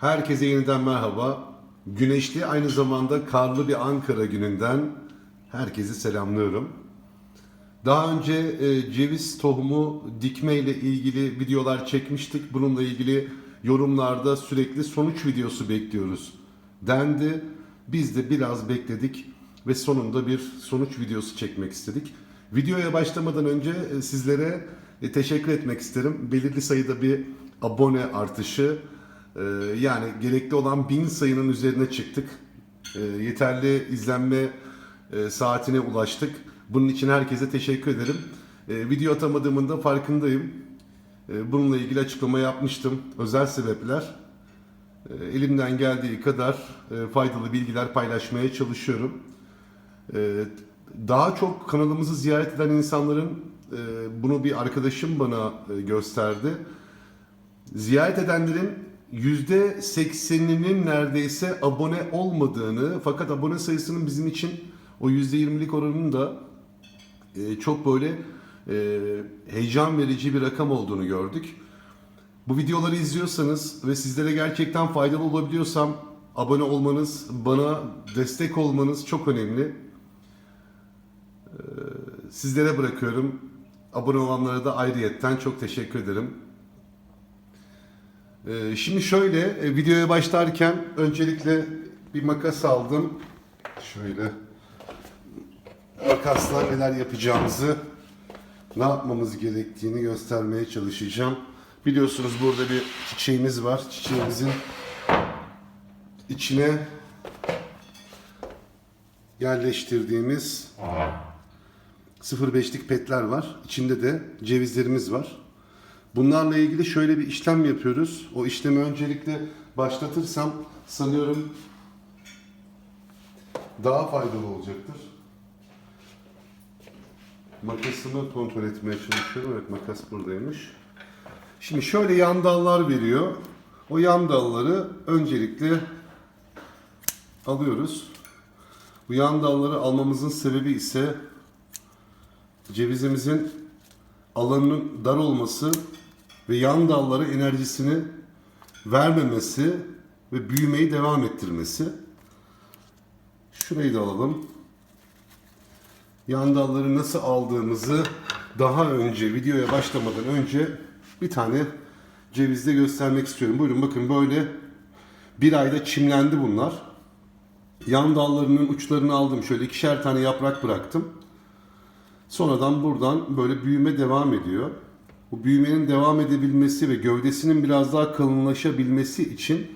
Herkese yeniden merhaba. Güneşli aynı zamanda karlı bir Ankara gününden herkesi selamlıyorum. Daha önce e, ceviz tohumu dikme ile ilgili videolar çekmiştik. Bununla ilgili yorumlarda sürekli sonuç videosu bekliyoruz dendi. Biz de biraz bekledik ve sonunda bir sonuç videosu çekmek istedik. Videoya başlamadan önce e, sizlere e, teşekkür etmek isterim. Belirli sayıda bir abone artışı e, yani gerekli olan bin sayının üzerine çıktık. E, Yeterli izlenme e, saatine ulaştık. Bunun için herkese teşekkür ederim. E, Video atamadığımın da farkındayım. E, Bununla ilgili açıklama yapmıştım. Özel sebepler. E, Elimden geldiği kadar e, faydalı bilgiler paylaşmaya çalışıyorum. E, Daha çok kanalımızı ziyaret eden insanların e, bunu bir arkadaşım bana e, gösterdi. Ziyaret edenlerin %80'inin neredeyse abone olmadığını fakat abone sayısının bizim için o %20'lik oranının da e, çok böyle e, heyecan verici bir rakam olduğunu gördük. Bu videoları izliyorsanız ve sizlere gerçekten faydalı olabiliyorsam abone olmanız, bana destek olmanız çok önemli. Ee, Sizlere bırakıyorum. Abone olanlara da ayrıyetten çok teşekkür ederim. Ee, Şimdi şöyle, e, videoya başlarken öncelikle bir makas aldım. Şöyle makasla neler yapacağımızı, ne yapmamız gerektiğini göstermeye çalışacağım. Biliyorsunuz burada bir çiçeğimiz var. Çiçeğimizin içine yerleştirdiğimiz 0.5'lik petler var. İçinde de cevizlerimiz var. Bunlarla ilgili şöyle bir işlem yapıyoruz. O işlemi öncelikle başlatırsam sanıyorum daha faydalı olacaktır. Makasımı kontrol etmeye çalışıyorum. Evet makas buradaymış. Şimdi şöyle yan dallar veriyor. O yan dalları öncelikle alıyoruz. Bu yan dalları almamızın sebebi ise cevizimizin alanının dar olması ve yan dallara enerjisini vermemesi ve büyümeyi devam ettirmesi. Şurayı da alalım. Yan dalları nasıl aldığımızı daha önce videoya başlamadan önce bir tane cevizde göstermek istiyorum. Buyurun bakın böyle bir ayda çimlendi bunlar. Yan dallarının uçlarını aldım. Şöyle ikişer tane yaprak bıraktım. Sonradan buradan böyle büyüme devam ediyor. Bu büyümenin devam edebilmesi ve gövdesinin biraz daha kalınlaşabilmesi için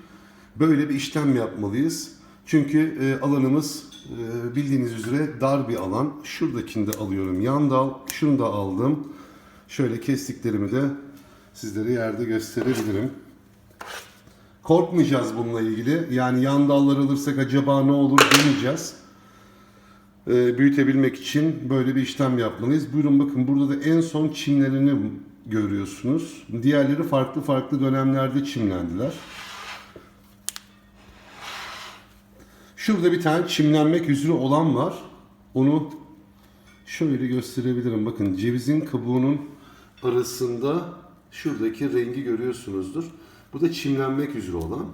böyle bir işlem yapmalıyız. Çünkü e, alanımız e, bildiğiniz üzere dar bir alan. Şuradakini de alıyorum. Yan dal, şunu da aldım. Şöyle kestiklerimi de sizlere yerde gösterebilirim. Korkmayacağız bununla ilgili. Yani yan dallar alırsak acaba ne olur demeyeceğiz. Ee, büyütebilmek için böyle bir işlem yapmalıyız. Buyurun bakın burada da en son çimlerini görüyorsunuz. Diğerleri farklı farklı dönemlerde çimlendiler. Şurada bir tane çimlenmek üzere olan var. Onu şöyle gösterebilirim. Bakın cevizin kabuğunun arasında şuradaki rengi görüyorsunuzdur. Bu da çimlenmek üzere olan.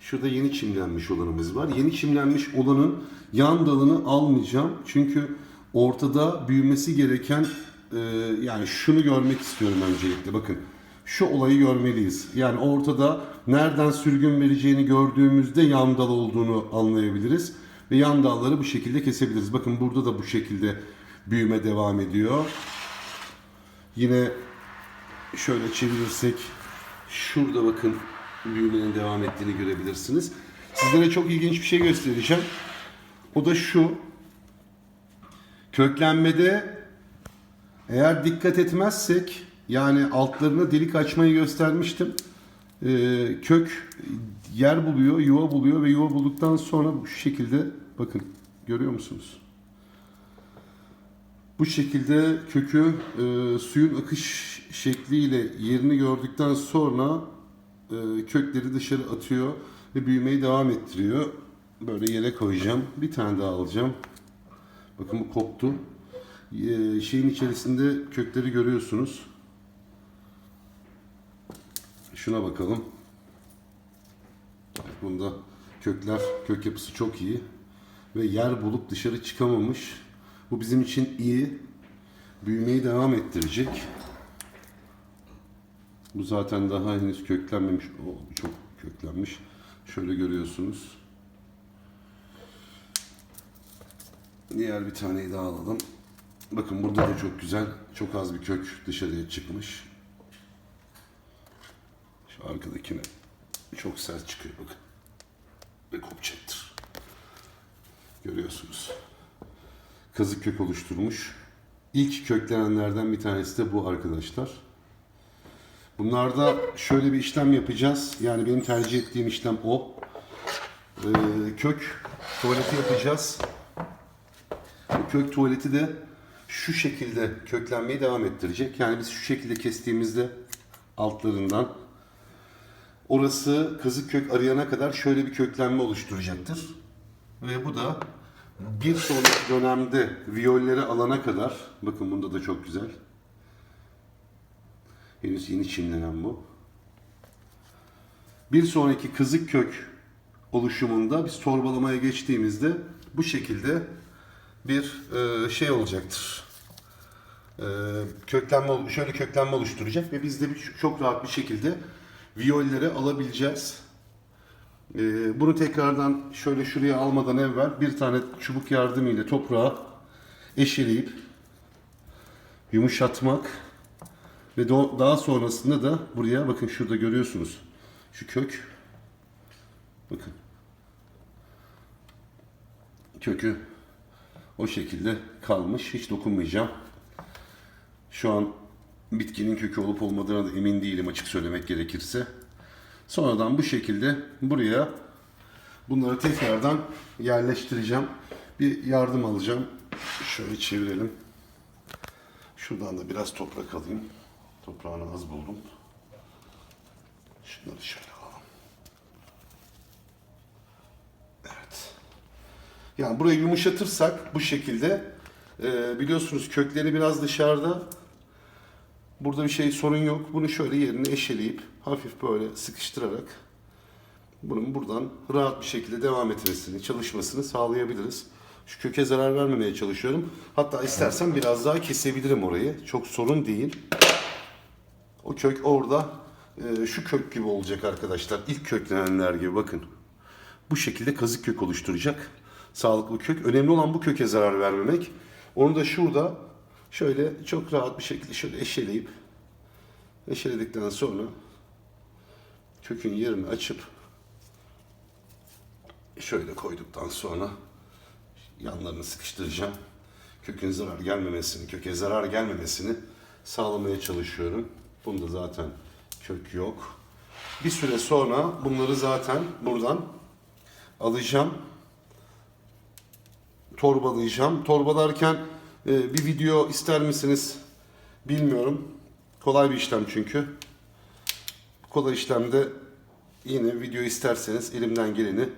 Şurada yeni çimlenmiş olanımız var. Yeni çimlenmiş olanın yan dalını almayacağım. Çünkü ortada büyümesi gereken e, yani şunu görmek istiyorum öncelikle. Bakın şu olayı görmeliyiz. Yani ortada nereden sürgün vereceğini gördüğümüzde yan dal olduğunu anlayabiliriz. Ve yan dalları bu şekilde kesebiliriz. Bakın burada da bu şekilde büyüme devam ediyor. Yine şöyle çevirirsek şurada bakın büyümenin devam ettiğini görebilirsiniz. Sizlere çok ilginç bir şey göstereceğim. O da şu. Köklenmede eğer dikkat etmezsek yani altlarına delik açmayı göstermiştim. Ee, kök yer buluyor, yuva buluyor ve yuva bulduktan sonra bu şekilde bakın görüyor musunuz? Bu şekilde kökü e, suyun akış şekliyle yerini gördükten sonra e, kökleri dışarı atıyor ve büyümeyi devam ettiriyor. Böyle yere koyacağım. Bir tane daha alacağım. Bakın bu koptu. E, şeyin içerisinde kökleri görüyorsunuz. Şuna bakalım. Bunda kökler, kök yapısı çok iyi. Ve yer bulup dışarı çıkamamış. Bu bizim için iyi. Büyümeyi devam ettirecek. Bu zaten daha henüz köklenmemiş. O çok köklenmiş. Şöyle görüyorsunuz. Diğer bir taneyi daha alalım. Bakın burada da çok güzel, çok az bir kök dışarıya çıkmış. Şu arkadakine çok sert çıkıyor bakın. Ve kopacaktır. Görüyorsunuz. Kazık kök oluşturmuş. İlk köklenenlerden bir tanesi de bu arkadaşlar. Bunlarda şöyle bir işlem yapacağız. Yani benim tercih ettiğim işlem o. Ee, kök tuvaleti yapacağız. Kök tuvaleti de şu şekilde köklenmeyi devam ettirecek. Yani biz şu şekilde kestiğimizde altlarından orası kazık kök arayana kadar şöyle bir köklenme oluşturacaktır. Ve bu da bir sonraki dönemde viyolleri alana kadar bakın bunda da çok güzel. Henüz yeni çimlenen bu. Bir sonraki kızık kök oluşumunda biz torbalamaya geçtiğimizde bu şekilde bir e, şey olacaktır. E, köklenme şöyle köklenme oluşturacak ve biz de bir, çok rahat bir şekilde viyolleri alabileceğiz. E, bunu tekrardan şöyle şuraya almadan evvel bir tane çubuk yardımıyla toprağa eşeleyip yumuşatmak ve daha sonrasında da buraya bakın şurada görüyorsunuz şu kök bakın kökü o şekilde kalmış. Hiç dokunmayacağım. Şu an bitkinin kökü olup olmadığına da emin değilim açık söylemek gerekirse. Sonradan bu şekilde buraya bunları tekrardan yerleştireceğim. Bir yardım alacağım. Şöyle çevirelim. Şuradan da biraz toprak alayım. Toprağını az buldum. Şunları şöyle alalım. Evet. Yani burayı yumuşatırsak bu şekilde e, biliyorsunuz kökleri biraz dışarıda. Burada bir şey sorun yok. Bunu şöyle yerine eşeleyip hafif böyle sıkıştırarak bunun buradan rahat bir şekilde devam etmesini, çalışmasını sağlayabiliriz. Şu köke zarar vermemeye çalışıyorum. Hatta istersen biraz daha kesebilirim orayı. Çok sorun değil. O kök orada e, şu kök gibi olacak arkadaşlar. İlk köklenenler gibi bakın. Bu şekilde kazık kök oluşturacak. Sağlıklı kök. Önemli olan bu köke zarar vermemek. Onu da şurada şöyle çok rahat bir şekilde şöyle eşeleyip eşeledikten sonra kökün yerini açıp şöyle koyduktan sonra yanlarını sıkıştıracağım. Kökün zarar gelmemesini, köke zarar gelmemesini sağlamaya çalışıyorum. Bunda zaten kök yok. Bir süre sonra bunları zaten buradan alacağım. Torbalayacağım. Torbalarken e, bir video ister misiniz bilmiyorum. Kolay bir işlem çünkü. Kolay işlemde yine video isterseniz elimden geleni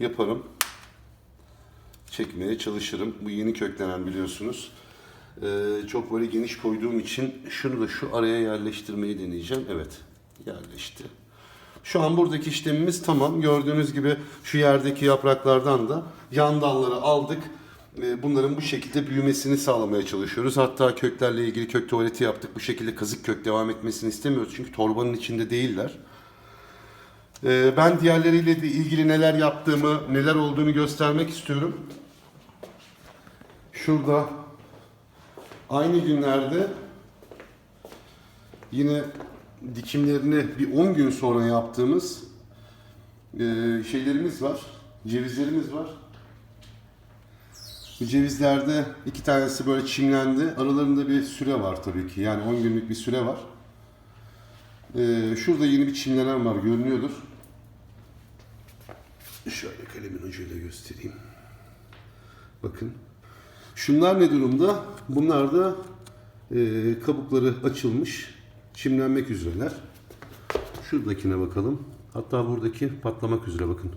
yaparım. Çekmeye çalışırım. Bu yeni köklenen biliyorsunuz. Ee, çok böyle geniş koyduğum için şunu da şu araya yerleştirmeyi deneyeceğim. Evet yerleşti. Şu an buradaki işlemimiz tamam. Gördüğünüz gibi şu yerdeki yapraklardan da yan dalları aldık. Ee, Bunların bu şekilde büyümesini sağlamaya çalışıyoruz. Hatta köklerle ilgili kök tuvaleti yaptık. Bu şekilde kazık kök devam etmesini istemiyoruz. Çünkü torbanın içinde değiller. Ee, Ben diğerleriyle de ilgili neler yaptığımı, neler olduğunu göstermek istiyorum. Şurada aynı günlerde yine dikimlerini bir 10 gün sonra yaptığımız e, şeylerimiz var. Cevizlerimiz var. Bu cevizlerde iki tanesi böyle çimlendi. Aralarında bir süre var tabii ki. Yani 10 günlük bir süre var. E, şurada yeni bir çimlenen var. Görünüyordur. Şöyle kalemin ucuyla göstereyim. Bakın. Şunlar ne durumda? Bunlar da e, kabukları açılmış. Çimlenmek üzereler. Şuradakine bakalım. Hatta buradaki patlamak üzere bakın.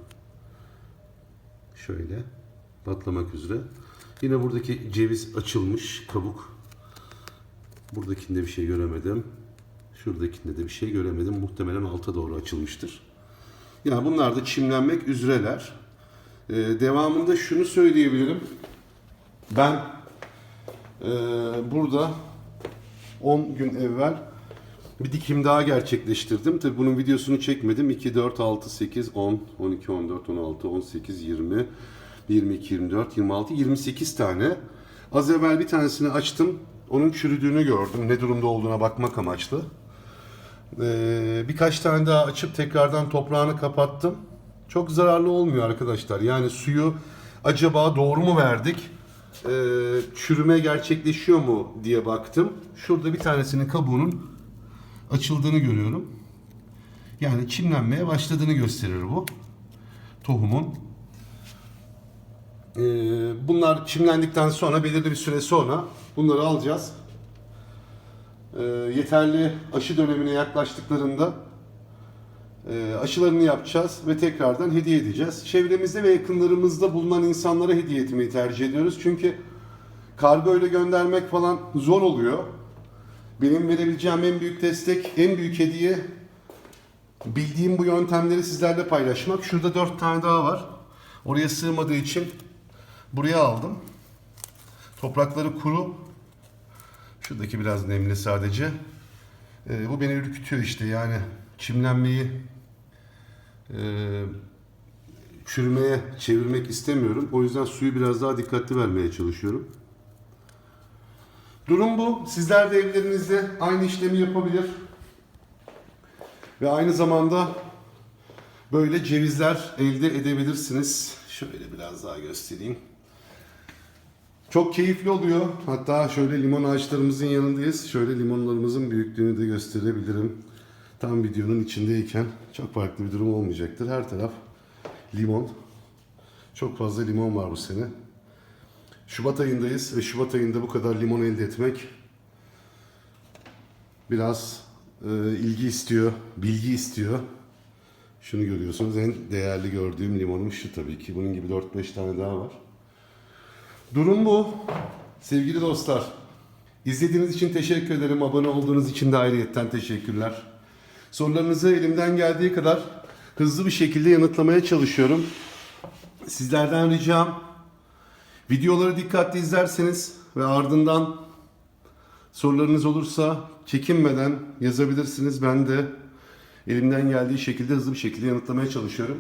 Şöyle patlamak üzere. Yine buradaki ceviz açılmış kabuk. Buradakinde bir şey göremedim. Şuradakinde de bir şey göremedim. Muhtemelen alta doğru açılmıştır. Yani bunlar da çimlenmek üzereler. Ee, devamında şunu söyleyebilirim. Ben e, burada 10 gün evvel bir dikim daha gerçekleştirdim. Tabii bunun videosunu çekmedim. 2, 4, 6, 8, 10, 12, 14, 16, 18, 20, 22, 24, 26, 28 tane. Az evvel bir tanesini açtım. Onun çürüdüğünü gördüm. Ne durumda olduğuna bakmak amaçlı. Ee, birkaç tane daha açıp tekrardan toprağını kapattım. Çok zararlı olmuyor arkadaşlar. Yani suyu acaba doğru mu verdik? Ee, çürüme gerçekleşiyor mu diye baktım. Şurada bir tanesinin kabuğunun açıldığını görüyorum. Yani çimlenmeye başladığını gösterir bu. Tohumun. Ee, bunlar çimlendikten sonra belirli bir süre sonra bunları alacağız. Ee, yeterli aşı dönemine yaklaştıklarında e, aşılarını yapacağız ve tekrardan hediye edeceğiz. Çevremizde ve yakınlarımızda bulunan insanlara hediye etmeyi tercih ediyoruz. Çünkü kargo ile göndermek falan zor oluyor. Benim verebileceğim en büyük destek, en büyük hediye bildiğim bu yöntemleri sizlerle paylaşmak. Şurada dört tane daha var. Oraya sığmadığı için buraya aldım. Toprakları kuru. Şuradaki biraz nemli sadece. Ee, bu beni ürkütüyor işte yani çimlenmeyi e, çürümeye çevirmek istemiyorum. O yüzden suyu biraz daha dikkatli vermeye çalışıyorum. Durum bu. Sizler de evlerinizde aynı işlemi yapabilir. Ve aynı zamanda böyle cevizler elde edebilirsiniz. Şöyle biraz daha göstereyim. Çok keyifli oluyor. Hatta şöyle limon ağaçlarımızın yanındayız. Şöyle limonlarımızın büyüklüğünü de gösterebilirim. Tam videonun içindeyken çok farklı bir durum olmayacaktır. Her taraf limon. Çok fazla limon var bu sene. Şubat ayındayız ve Şubat ayında bu kadar limon elde etmek biraz e, ilgi istiyor, bilgi istiyor. Şunu görüyorsunuz en değerli gördüğüm limonum şu tabii ki. Bunun gibi 4-5 tane daha var. Durum bu. Sevgili dostlar, izlediğiniz için teşekkür ederim. Abone olduğunuz için de ayrıyetten teşekkürler. Sorularınızı elimden geldiği kadar hızlı bir şekilde yanıtlamaya çalışıyorum. Sizlerden ricam videoları dikkatli izlerseniz ve ardından sorularınız olursa çekinmeden yazabilirsiniz. Ben de elimden geldiği şekilde hızlı bir şekilde yanıtlamaya çalışıyorum.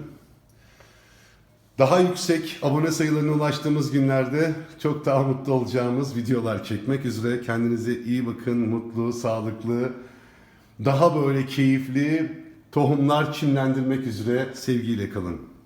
Daha yüksek abone sayılarına ulaştığımız günlerde çok daha mutlu olacağımız videolar çekmek üzere. Kendinize iyi bakın, mutlu, sağlıklı, daha böyle keyifli tohumlar çimlendirmek üzere sevgiyle kalın.